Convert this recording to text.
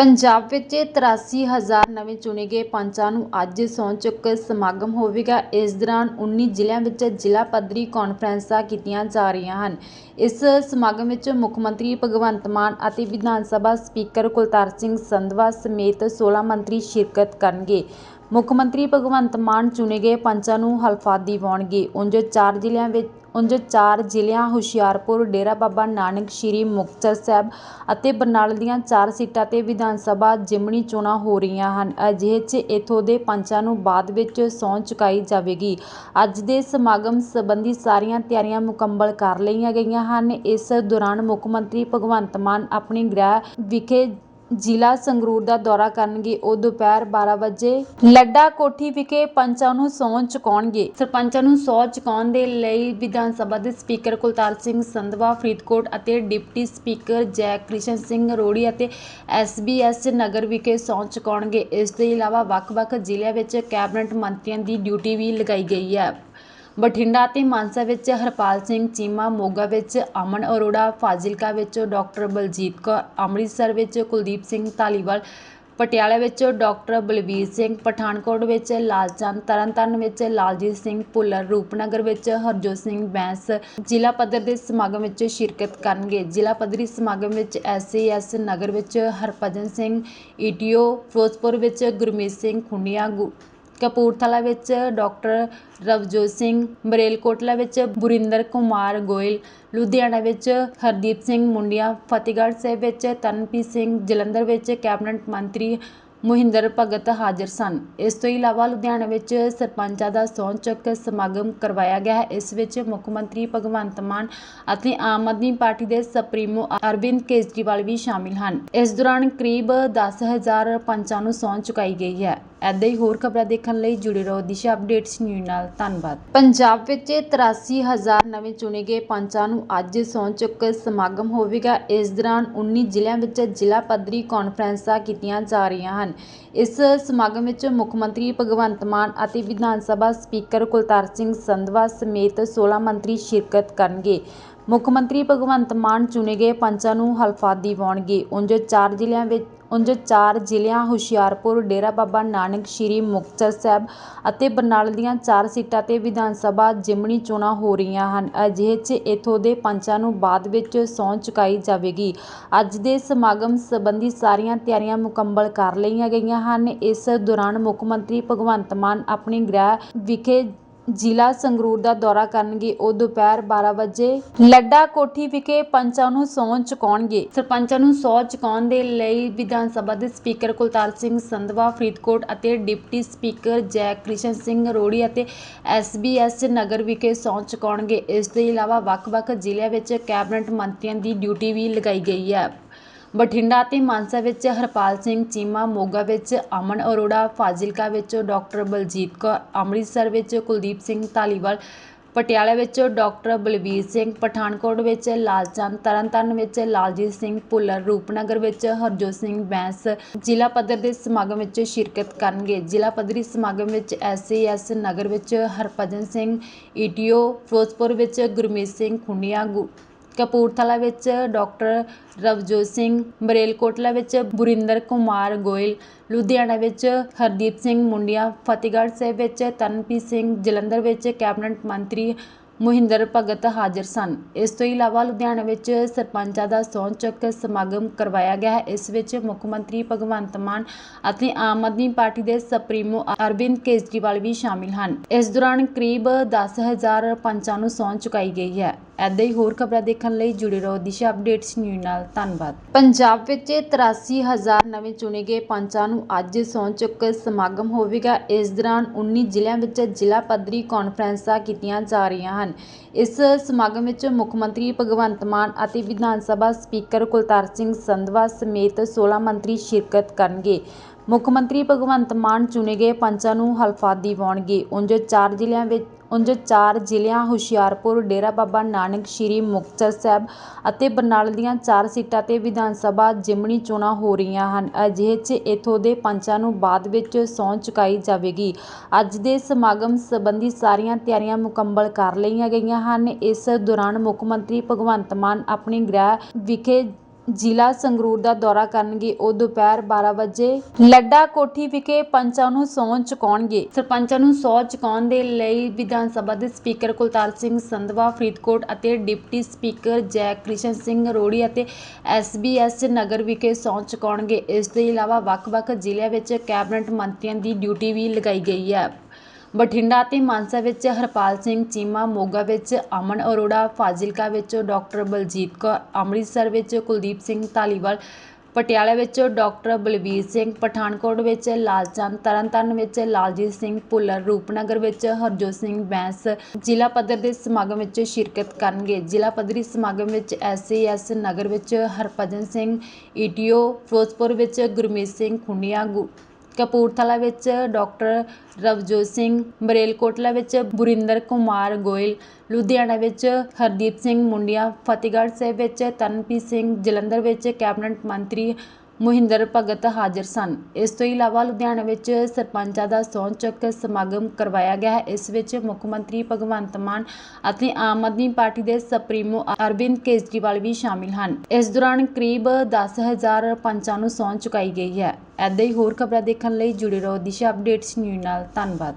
ਪੰਜਾਬ ਵਿੱਚ 83000 ਨਵੇਂ ਚੁਣੇ ਗਏ ਪੰਚਾਂ ਨੂੰ ਅੱਜ ਸਹੁੰ ਚੁੱਕ ਸਮਾਗਮ ਹੋਵੇਗਾ। ਇਸ ਦੌਰਾਨ 19 ਜ਼ਿਲ੍ਹਿਆਂ ਵਿੱਚ ਜ਼ਿਲ੍ਹਾ ਪੱਧਰੀ ਕਾਨਫਰੰਸਾਂ ਕੀਤੀਆਂ ਜਾ ਰਹੀਆਂ ਹਨ। ਇਸ ਸਮਾਗਮ ਵਿੱਚ ਮੁੱਖ ਮੰਤਰੀ ਭਗਵੰਤ ਮਾਨ ਅਤੇ ਵਿਧਾਨ ਸਭਾ ਸਪੀਕਰ ਕੁਲਤਾਰ ਸਿੰਘ ਸੰਧਵਾ ਸਮੇਤ 16 ਮੰਤਰੀ ਸ਼ਿਰਕਤ ਕਰਨਗੇ। ਮੁੱਖ ਮੰਤਰੀ ਭਗਵੰਤ ਮਾਨ ਚੁਣੇ ਗਏ ਪੰਚਾਂ ਨੂੰ ਹਲਫਾ ਦਿਵਾਉਣਗੇ। ਉਂਝ ਚਾਰ ਜ਼ਿਲ੍ਹਿਆਂ ਵਿੱਚ ਉਂਝ ਚਾਰ ਜ਼ਿਲ੍ਹਿਆਂ ਹੁਸ਼ਿਆਰਪੁਰ, ਡੇਰਾ ਬਾਬਾ ਨਾਨਕ, ਸ਼੍ਰੀ ਮੁਕਤਸਰ ਸਾਹਿਬ ਅਤੇ ਬਰਨਾਲੇ ਦੀਆਂ ਚਾਰ ਸੀਟਾਂ ਤੇ ਵਿਧਾਨ ਸਭਾ ਜ਼ਿਮਨੀ ਚੋਣਾਂ ਹੋ ਰਹੀਆਂ ਹਨ। ਅਜਿਹੇ 'ਚ ਇੱਥੋਂ ਦੇ ਪੰਚਾਂ ਨੂੰ ਬਾਅਦ ਵਿੱਚ ਸਹੁੰ ਚੁਕਾਈ ਜਾਵੇਗੀ। ਅੱਜ ਦੇ ਸਮਾਗਮ ਸੰਬੰਧੀ ਸਾਰੀਆਂ ਤਿਆਰੀਆਂ ਮੁਕੰਮਲ ਕਰ ਲਈਆਂ ਗਈਆਂ ਹਨ। ਇਸ ਦੌਰਾਨ ਮੁੱਖ ਮੰਤਰੀ ਭਗਵੰਤ ਮਾਨ ਆਪਣੇ ਗ੍ਰਹਿ ਵਿਖੇ ਜ਼ਿਲ੍ਹਾ ਸੰਗਰੂਰ ਦਾ ਦੌਰਾ ਕਰਨਗੇ। ਉਹ ਦੁਪਹਿਰ 12 ਵਜੇ ਲੱਡਾ ਕੋਠੀ ਵਿਖੇ ਪੰਚਾਂ ਨੂੰ ਸਹੁੰ ਚੁਕਾਉਣਗੇ। ਸਰਪੰਚਾਂ ਨੂੰ ਸਹੁੰ ਚੁਕਾਉਣ ਦੇ ਲਈ ਵਿਧਾਨ ਸਭਾ ਦੇ ਸਪੀਕਰ ਕੁਲਤਾਰ ਸਿੰਘ ਸੰਧਵਾ, ਫਰੀਦਕੋਟ ਅਤੇ ਡਿਪਟੀ ਸਪੀਕਰ ਜੈ ਕ੍ਰਿਸ਼ਨ ਸਿੰਘ ਰੋੜੀ ਅਤੇ ਐਸਬੀਐਸ ਨਗਰ ਵਿਖੇ ਸਹੁੰ ਚੁਕਾਉਣਗੇ। ਇਸ ਦੇ ਇਲਾਵਾ ਵੱਖ-ਵੱਖ ਜ਼ਿਲ੍ਹਿਆਂ ਵਿੱਚ ਕੈਬਨਿਟ ਮੰਤਰੀਆਂ ਦੀ ਡਿਊਟੀ ਵੀ ਲਗਾਈ ਗਈ ਹੈ। ਬਠਿੰਡਾ ਅਤੇ ਮਾਨਸਾ ਵਿੱਚ ਹਰਪਾਲ ਸਿੰਘ ਚੀਮਾ, ਮੋਗਾ ਵਿੱਚ ਅਮਨ ਅਰੋੜਾ, ਫਾਜ਼ਿਲਕਾ ਵਿੱਚ ਡਾਕਟਰ ਬਲਜੀਤ ਕੌਰ, ਅੰਮ੍ਰਿਤਸਰ ਵਿੱਚ ਕੁਲਦੀਪ ਸਿੰਘ ਧਾਲੀਵਾਲ, ਪਟਿਆਲਾ ਵਿੱਚ ਡਾਕਟਰ ਬਲਵੀਰ ਸਿੰਘ, ਪਠਾਨਕੋਟ ਵਿੱਚ ਲਾਲਚੰਦ ਤਰਨਤਾਰਨ ਵਿੱਚ ਲਾਲਜੀਤ ਸਿੰਘ ਭੁੱਲਰ, ਰੂਪਨਗਰ ਵਿੱਚ ਹਰਜੋਤ ਸਿੰਘ ਬੈਂਸ, ਜ਼ਿਲ੍ਹਾ ਪੱਧਰ ਦੇ ਸਮਾਗਮ ਵਿੱਚ ਸ਼ਿਰਕਤ ਕਰਨਗੇ। ਜ਼ਿਲ੍ਹਾ ਪੱਧਰੀ ਸਮਾਗਮ ਵਿੱਚ ਐਸਏਐਸ ਨਗਰ ਵਿੱਚ ਹਰਭਜਨ ਸਿੰਘ ਈਟੀਓ ਫਿਰੋਜ਼ਪੁਰ ਵਿੱਚ ਗੁਰਮੀਤ ਸਿੰਘ ਖੁੰਡੀਆਂ, ਗੁ- ਕਪੂਰਥਲਾ ਵਿੱਚ ਡਾਕਟਰ ਰਵਜੋਤ ਸਿੰਘ, ਮਰੇਲਕੋਟਲਾ ਵਿੱਚ ਬੁਰਿੰਦਰ ਕੁਮਾਰ ਗੋਇਲ, ਲੁਧਿਆਣਾ ਵਿੱਚ ਹਰਦੀਪ ਸਿੰਘ ਮੁੰਡੀਆਂ, ਫਤਿਹਗੜ੍ਹ ਸਾਹਿਬ ਵਿੱਚ ਤਰਨਪ੍ਰੀਤ ਸਿੰਘ ਜਲੰਧਰ ਵਿੱਚ ਕੈਬਨਿਟ ਮੰਤਰੀ ਮੋਹਿੰਦਰ ਭਗਤ ਹਾਜ਼ਰ ਸਨ। ਇਸ ਤੋਂ ਇਲਾਵਾ ਲੁਧਿਆਣਾ ਵਿੱਚ ਸਰਪੰਚਾਂ ਦਾ ਸਹੁੰ ਚੁੱਕ ਸਮਾਗਮ ਕਰਵਾਇਆ ਗਿਆ ਹੈ। ਇਸ ਵਿੱਚ ਮੁੱਖ ਮੰਤਰੀ ਭਗਵੰਤ ਮਾਨ ਅਤੇ ਆਮ ਆਦਮੀ ਪਾਰਟੀ ਦੇ ਸੁਪਰੀਮੋ ਅਰਵਿੰਦ ਕੇਜਰੀਵਾਲ ਵੀ ਸ਼ਾਮਿਲ ਹਨ। ਇਸ ਦੌਰਾਨ ਕਰੀਬ 10000 ਪੰਚਾਂ ਨੂੰ ਸਹੁੰ ਚੁਕਾਈ ਗਈ ਹੈ। ਐਦਾਂ ਹੀ ਹੋਰ ਖਬਰਾਂ ਦੇਖਣ ਲਈ ਜੁੜੇ ਰਹੋ ਦਿਸ਼ਾ ਅਪਡੇਟਸ ਨਿਊਜ਼ ਨਾਲ। ਧੰਨਵਾਦ। ਪੰਜਾਬ ਵਿੱਚ 83000 ਨਵੇਂ ਚੁਣੇ ਗਏ ਪੰਚਾਂ ਨੂੰ ਅੱਜ ਸਹੁੰ ਚੁੱਕ ਸਮਾਗਮ ਹੋਵੇਗਾ। ਇਸ ਦੌਰਾਨ 19 ਜ਼ਿਲ੍ਹਿਆਂ ਵਿੱਚ ਜ਼ਿਲ੍ਹਾ ਪੱਧਰੀ ਕਾਨਫਰੰਸਾਂ ਕੀਤੀਆਂ ਜਾ ਰਹੀਆਂ ਹਨ। ਇਸ ਸਮਾਗਮ ਵਿੱਚ ਮੁੱਖ ਮੰਤਰੀ ਭਗਵੰਤ ਮਾਨ ਅਤੇ ਵਿਧਾਨ ਸਭਾ ਸਪੀਕਰ ਕੁਲਤਾਰ ਸਿੰਘ ਸੰਧਵਾ ਸਮੇਤ 16 ਮੰਤਰੀ ਸ਼ਿਰਕਤ ਕਰਨਗੇ। ਮੁੱਖ ਮੰਤਰੀ ਭਗਵੰਤ ਮਾਨ ਚੁਣੇ ਗਏ ਪੰਚਾਂ ਨੂੰ ਹਲਫਾ ਦਿਵਾਉਣਗੇ। ਉਂਝ ਚਾਰ ਜ਼ਿਲ੍ਹਿਆਂ ਵਿੱਚ ਉਂਝ ਚਾਰ ਜ਼ਿਲ੍ਹਿਆਂ, ਹੁਸ਼ਿਆਰਪੁਰ, ਡੇਰਾ ਬਾਬਾ ਨਾਨਕ, ਸ਼੍ਰੀ ਮੁਕਤਸਰ ਸਾਹਿਬ ਅਤੇ ਬਰਨਾਲੇ ਦੀਆਂ ਚਾਰ ਸੀਟਾਂ ਤੇ ਵਿਧਾਨ ਸਭਾ ਜ਼ਿਮਨੀ ਚੋਣਾਂ ਹੋ ਰਹੀਆਂ ਹਨ। ਅਜਿਹੇ 'ਚ ਇੱਥੋਂ ਦੇ ਪੰਚਾਂ ਨੂੰ ਬਾਅਦ ਵਿੱਚ ਸਹੁੰ ਚੁਕਾਈ ਜਾਵੇਗੀ। ਅੱਜ ਦੇ ਸਮਾਗਮ ਸੰਬੰਧੀ ਸਾਰੀਆਂ ਤਿਆਰੀਆਂ ਮੁਕੰਮਲ ਕਰ ਲਈਆਂ ਗਈਆਂ ਹਨ। ਇਸ ਦੌਰਾਨ ਮੁੱਖ ਮੰਤਰੀ ਭਗਵੰਤ ਮਾਨ ਆਪਣੇ ਗ੍ਰਹਿ ਵਿਖੇ ਜ਼ਿਲ੍ਹਾ ਸੰਗਰੂਰ ਦਾ ਦੌਰਾ ਕਰਨਗੇ। ਉਹ ਦੁਪਹਿਰ 12 ਵਜੇ ਲੱਡਾ ਕੋਠੀ ਵਿਖੇ ਪੰਚਾਂ ਨੂੰ ਸਹੁੰ ਚੁਕਾਉਣਗੇ। ਸਰਪੰਚਾਂ ਨੂੰ ਸਹੁੰ ਚੁਕਾਉਣ ਦੇ ਲਈ ਵਿਧਾਨ ਸਭਾ ਦੇ ਸਪੀਕਰ ਕੁਲਤਾਰ ਸਿੰਘ ਸੰਧਵਾ, ਫਰੀਦਕੋਟ ਅਤੇ ਡਿਪਟੀ ਸਪੀਕਰ ਜੈ ਕ੍ਰਿਸ਼ਨ ਸਿੰਘ ਰੋੜੀ ਅਤੇ ਐਸਬੀਐਸ ਨਗਰ ਵਿਖੇ ਸਹੁੰ ਚੁਕਾਉਣਗੇ। ਇਸ ਤੋਂ ਇਲਾਵਾ ਵੱਖ-ਵੱਖ ਜ਼ਿਲ੍ਹਿਆਂ ਵਿੱਚ ਕੈਬਨਿਟ ਮੰਤਰੀਆਂ ਦੀ ਡਿਊਟੀ ਵੀ ਲਗਾਈ ਗਈ ਹੈ। ਬਠਿੰਡਾ ਅਤੇ ਮਾਨਸਾ ਵਿੱਚ ਹਰਪਾਲ ਸਿੰਘ ਚੀਮਾ, ਮੋਗਾ ਵਿੱਚ ਅਮਨ ਅਰੋੜਾ, ਫਾਜ਼ਿਲਕਾ ਵਿੱਚ ਡਾਕਟਰ ਬਲਜੀਤ ਕੌਰ, ਅੰਮ੍ਰਿਤਸਰ ਵਿੱਚ ਕੁਲਦੀਪ ਸਿੰਘ ਧਾਲੀਵਾਲ, ਪਟਿਆਲਾ ਵਿੱਚ ਡਾਕਟਰ ਬਲਵੀਰ ਸਿੰਘ, ਪਠਾਨਕੋਟ ਵਿੱਚ ਲਾਲਚੰਦ, ਤਰਨਤਾਰਨ ਵਿੱਚ ਲਾਲਜੀਤ ਸਿੰਘ ਭੁੱਲਰ, ਰੂਪਨਗਰ ਵਿੱਚ ਹਰਜੋਤ ਸਿੰਘ ਬੈਂਸ ਜ਼ਿਲ੍ਹਾ ਪੱਧਰ ਦੇ ਸਮਾਗਮ ਵਿੱਚ ਸ਼ਿਰਕਤ ਕਰਨਗੇ। ਜ਼ਿਲ੍ਹਾ ਪੱਧਰੀ ਸਮਾਗਮ ਵਿੱਚ ਐਸਏਐਸ ਨਗਰ ਵਿੱਚ ਹਰਭਜਨ ਸਿੰਘ ਈਟੀਓ ਫਿਰੋਜ਼ਪੁਰ ਵਿੱਚ ਗੁਰਮੀਤ ਸਿੰਘ ਖੁੰਡੀਆਂ, ਗੁ- ਕਪੂਰਥਲਾ ਵਿੱਚ ਡਾਕਟਰ ਰਵਜੋਤ ਸਿੰਘ, ਮਰੇਲਕੋਟਲਾ ਵਿੱਚ ਬੁਰਿੰਦਰ ਕੁਮਾਰ ਗੋਇਲ, ਲੁਧਿਆਣਾ ਵਿੱਚ ਹਰਦੀਪ ਸਿੰਘ ਮੁੰਡੀਆਂ, ਫਤਿਹਗੜ੍ਹ ਸਾਹਿਬ ਵਿੱਚ ਤਰਨਪ੍ਰੀਤ ਸਿੰਘ ਜਲੰਧਰ ਵਿੱਚ ਕੈਬਨਿਟ ਮੰਤਰੀ ਮੋਹਿੰਦਰ ਭਗਤ ਹਾਜ਼ਰ ਸਨ। ਇਸ ਤੋਂ ਇਲਾਵਾ ਲੁਧਿਆਣਾ ਵਿੱਚ ਸਰਪੰਚਾਂ ਦਾ ਸਹੁੰ ਚੁੱਕ ਸਮਾਗਮ ਕਰਵਾਇਆ ਗਿਆ ਹੈ। ਇਸ ਵਿੱਚ ਮੁੱਖ ਮੰਤਰੀ ਭਗਵੰਤ ਮਾਨ ਅਤੇ ਆਮ ਆਦਮੀ ਪਾਰਟੀ ਦੇ ਸੁਪਰੀਮੋ ਅਰਵਿੰਦ ਕੇਜਰੀਵਾਲ ਵੀ ਸ਼ਾਮਿਲ ਹਨ। ਇਸ ਦੌਰਾਨ ਕਰੀਬ 10000 ਪੰਚਾਂ ਨੂੰ ਸਹੁੰ ਚੁਕਾਈ ਗਈ ਹੈ। ਐਦਾਂ ਹੀ ਹੋਰ ਖਬਰਾਂ ਦੇਖਣ ਲਈ ਜੁੜੇ ਰਹੋ ਦਿਸ਼ਾ ਅਪਡੇਟਸ ਨਿਊਜ਼ ਨਾਲ। ਧੰਨਵਾਦ। ਪੰਜਾਬ ਵਿੱਚ 83000 ਨਵੇਂ ਚੁਣੇ ਗਏ ਪੰਚਾਂ ਨੂੰ ਅੱਜ ਸਹੁੰ ਚੁੱਕ ਸਮਾਗਮ ਹੋਵੇਗਾ। ਇਸ ਦੌਰਾਨ 19 ਜ਼ਿਲ੍ਹਿਆਂ ਵਿੱਚ ਜ਼ਿਲ੍ਹਾ ਪੱਧਰੀ ਕਾਨਫਰੰਸਾਂ ਕੀਤੀਆਂ ਜਾ ਰਹੀਆਂ ਹਨ। ਇਸ ਸਮਾਗਮ ਵਿੱਚ ਮੁੱਖ ਮੰਤਰੀ ਭਗਵੰਤ ਮਾਨ ਅਤੇ ਵਿਧਾਨ ਸਭਾ ਸਪੀਕਰ ਕੁਲਤਾਰ ਸਿੰਘ ਸੰਧਵਾ ਸਮੇਤ 16 ਮੰਤਰੀ ਸ਼ਿਰਕਤ ਕਰਨਗੇ। ਮੁੱਖ ਮੰਤਰੀ ਭਗਵੰਤ ਮਾਨ ਚੁਣੇ ਗਏ ਪੰਚਾਂ ਨੂੰ ਹਲਫਾ ਦਿਵਾਉਣਗੇ। ਉਂਝ ਚਾਰ ਜ਼ਿਲ੍ਹਿਆਂ ਵਿੱਚ ਉਂਝ ਚਾਰ ਜ਼ਿਲ੍ਹਿਆਂ ਹੁਸ਼ਿਆਰਪੁਰ, ਡੇਰਾ ਬਾਬਾ ਨਾਨਕ, ਸ਼੍ਰੀ ਮੁਕਤਸਰ ਸਾਹਿਬ ਅਤੇ ਬਰਨਾਲਾ ਦੀਆਂ ਚਾਰ ਸੀਟਾਂ ਤੇ ਵਿਧਾਨ ਸਭਾ ਜ਼ਿਮਨੀ ਚੋਣਾਂ ਹੋ ਰਹੀਆਂ ਹਨ। ਅਜਿਹੇ 'ਚ ਇੱਥੋਂ ਦੇ ਪੰਚਾਂ ਨੂੰ ਬਾਅਦ ਵਿੱਚ ਸਹੁੰ ਚੁਕਾਈ ਜਾਵੇਗੀ। ਅੱਜ ਦੇ ਸਮਾਗਮ ਸੰਬੰਧੀ ਸਾਰੀਆਂ ਤਿਆਰੀਆਂ ਮੁਕੰਮਲ ਕਰ ਲਈਆਂ ਗਈਆਂ ਹਨ। ਇਸ ਦੌਰਾਨ ਮੁੱਖ ਮੰਤਰੀ ਭਗਵੰਤ ਮਾਨ ਆਪਣੇ ਗ੍ਰਹਿ ਵਿਖੇ ਜ਼ਿਲ੍ਹਾ ਸੰਗਰੂਰ ਦਾ ਦੌਰਾ ਕਰਨਗੇ। ਉਹ ਦੁਪਹਿਰ 12 ਵਜੇ ਲੱਡਾ ਕੋਠੀ ਵਿਖੇ ਪੰਚਾਂ ਨੂੰ ਸਹੁੰ ਚੁਕਾਉਣਗੇ। ਸਰਪੰਚਾਂ ਨੂੰ ਸਹੁੰ ਚੁਕਾਉਣ ਦੇ ਲਈ ਵਿਧਾਨ ਸਭਾ ਦੇ ਸਪੀਕਰ ਕੁਲਤਾਰ ਸਿੰਘ ਸੰਧਵਾ, ਫਰੀਦਕੋਟ ਅਤੇ ਡਿਪਟੀ ਸਪੀਕਰ ਜੈ ਕ੍ਰਿਸ਼ਨ ਸਿੰਘ ਰੋੜੀ ਅਤੇ ਐਸਬੀਐਸ ਨਗਰ ਵਿਖੇ ਸਹੁੰ ਚੁਕਾਉਣਗੇ। ਇਸ ਤੋਂ ਇਲਾਵਾ ਵੱਖ-ਵੱਖ ਜ਼ਿਲ੍ਹਿਆਂ ਵਿੱਚ ਕੈਬਨਿਟ ਮੰਤਰੀਆਂ ਦੀ ਡਿਊਟੀ ਵੀ ਲਗਾਈ ਗਈ ਹੈ। ਬਠਿੰਡਾ ਅਤੇ ਮਾਨਸਾ ਵਿੱਚ ਹਰਪਾਲ ਸਿੰਘ ਚੀਮਾ, ਮੋਗਾ ਵਿੱਚ ਅਮਨ ਅਰੋੜਾ, ਫਾਜ਼ਿਲਕਾ ਵਿੱਚ ਡਾਕਟਰ ਬਲਜੀਤ ਕੌਰ, ਅੰਮ੍ਰਿਤਸਰ ਵਿੱਚ ਕੁਲਦੀਪ ਸਿੰਘ ਧਾਲੀਵਾਲ, ਪਟਿਆਲਾ ਵਿੱਚ ਡਾਕਟਰ ਬਲਬੀਰ ਸਿੰਘ, ਪਠਾਨਕੋਟ ਵਿੱਚ ਲਾਲਚੰਦ, ਤਰਨਤਾਰਨ ਵਿੱਚ ਲਾਲਜੀਤ ਸਿੰਘ ਭੁੱਲਰ, ਰੂਪਨਗਰ ਵਿੱਚ ਹਰਜੋਤ ਸਿੰਘ ਬੈਂਸ ਜ਼ਿਲ੍ਹਾ ਪੱਧਰ ਦੇ ਸਮਾਗਮ ਵਿੱਚ ਸ਼ਿਰਕਤ ਕਰਨਗੇ। ਜ਼ਿਲ੍ਹਾ ਪੱਧਰੀ ਸਮਾਗਮ ਵਿੱਚ ਐਸਏਐਸ ਨਗਰ ਵਿੱਚ ਹਰਭਜਨ ਸਿੰਘ ਈਟੀਓ ਫਿਰੋਜ਼ਪੁਰ ਵਿੱਚ ਗੁਰਮੀਤ ਸਿੰਘ ਖੁੰਡੀਆਂ, ਗੁ- ਕਪੂਰਥਲਾ ਵਿੱਚ ਡਾਕਟਰ ਰਵਜੋਤ ਸਿੰਘ, ਮਰੇਲਕੋਟਲਾ ਵਿੱਚ ਬੁਰਿੰਦਰ ਕੁਮਾਰ ਗੋਇਲ, ਲੁਧਿਆਣਾ ਵਿੱਚ ਹਰਦੀਪ ਸਿੰਘ ਮੁੰਡੀਆਂ, ਫਤਿਹਗੜ੍ਹ ਸਾਹਿਬ ਵਿੱਚ ਤਰਨਪ੍ਰੀਤ ਸਿੰਘ ਜਲੰਧਰ ਵਿੱਚ ਕੈਬਨਿਟ ਮੰਤਰੀ ਮੋਹਿੰਦਰ ਭਗਤ ਹਾਜ਼ਰ ਸਨ। ਇਸ ਤੋਂ ਇਲਾਵਾ ਲੁਧਿਆਣਾ ਵਿੱਚ ਸਰਪੰਚਾਂ ਦਾ ਸਹੁੰ ਚੁੱਕ ਸਮਾਗਮ ਕਰਵਾਇਆ ਗਿਆ ਹੈ। ਇਸ ਵਿੱਚ ਮੁੱਖ ਮੰਤਰੀ ਭਗਵੰਤ ਮਾਨ ਅਤੇ ਆਮ ਆਦਮੀ ਪਾਰਟੀ ਦੇ ਸੁਪਰੀਮੋ ਅਰਵਿੰਦ ਕੇਜਰੀਵਾਲ ਵੀ ਸ਼ਾਮਿਲ ਹਨ। ਇਸ ਦੌਰਾਨ ਕਰੀਬ 10000 ਪੰਚਾਂ ਨੂੰ ਸਹੁੰ ਚੁਕਾਈ ਗਈ ਹੈ। ਐਦਾਂ ਹੀ ਹੋਰ ਖਬਰਾਂ ਦੇਖਣ ਲਈ ਜੁੜੇ ਰਹੋ ਦਿਸ਼ਾ ਅਪਡੇਟਸ ਨਿਊਜ਼ ਨਾਲ। ਧੰਨਵਾਦ।